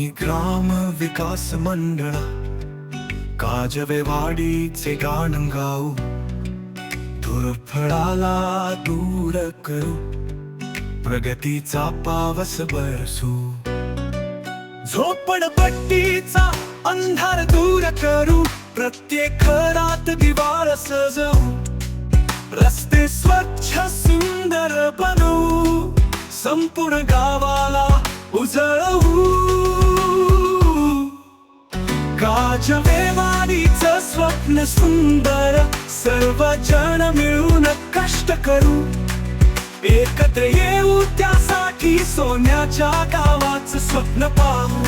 आम्ही ग्राम विकास मंडळ काजवेवाडीचे गाणं गाऊ. दुर्फळाला दूर करू प्रगतीचा पावस बरसू. झोपडपट्टीचा अंधार दूर करू प्रत्येक घरात दिवाळ सजवू. रस्ते स्वच्छ सुंदर बनवू. संपूर्ण गावाला उजळवू. काजवेवाडीच स्वप्न सुंदर सर्वजण मिळून कष्ट करू. एकत्र येऊ त्यासाठी सोन्याच्या गावाचं स्वप्न पाहू.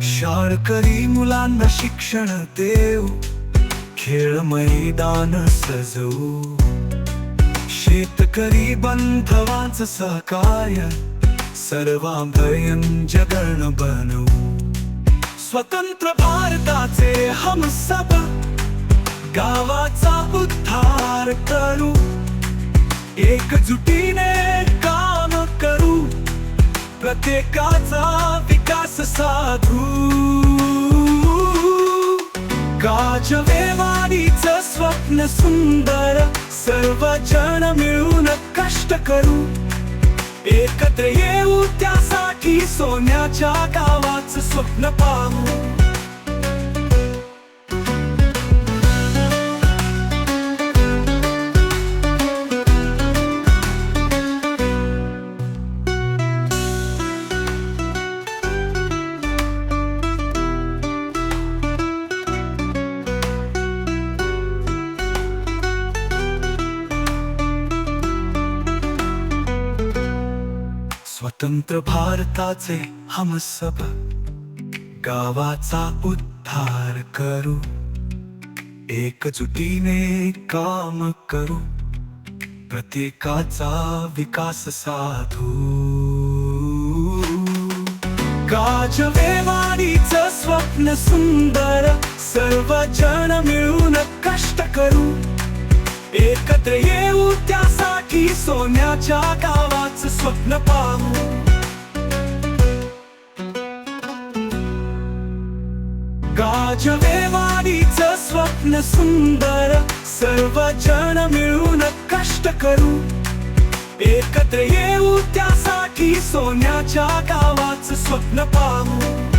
शाळकरी मुलांना शिक्षण देऊ खेळ मैदान सजवू. शेतकरी बंधवांचं सहकार्य सर्वांभयन जगण बनवू. स्वतंत्र भारताचे हम सब गावाचा उद्धार करू. एकजुटीने काम करू प्रत्येकाचा विकास साधू. काजवेवाडीच स्वप्न सुंदर सर्व जण मिळून कष्ट करू. एकत्र येऊ त्यासाठी सोन्याच्या गावाचं स्वप्न पाहू. स्वतंत्र भारताचे हम गावाचा उद्धार करू. एकजुटीने काम करू प्रत्येकाचा विकास साधू. काजवेवाडीच स्वप्न सुंदर सर्व जण मिळून कष्ट करू. एकत्र येऊ त्यासाठी सोन्याच्या गावाचं स्वप्न पाहू गाजवेवाडीच स्वप्न सुंदर सर्व जण मिळून कष्ट करू. एकत्र येऊ त्यासाठी सोन्याच्या गावाचं स्वप्न पाहू.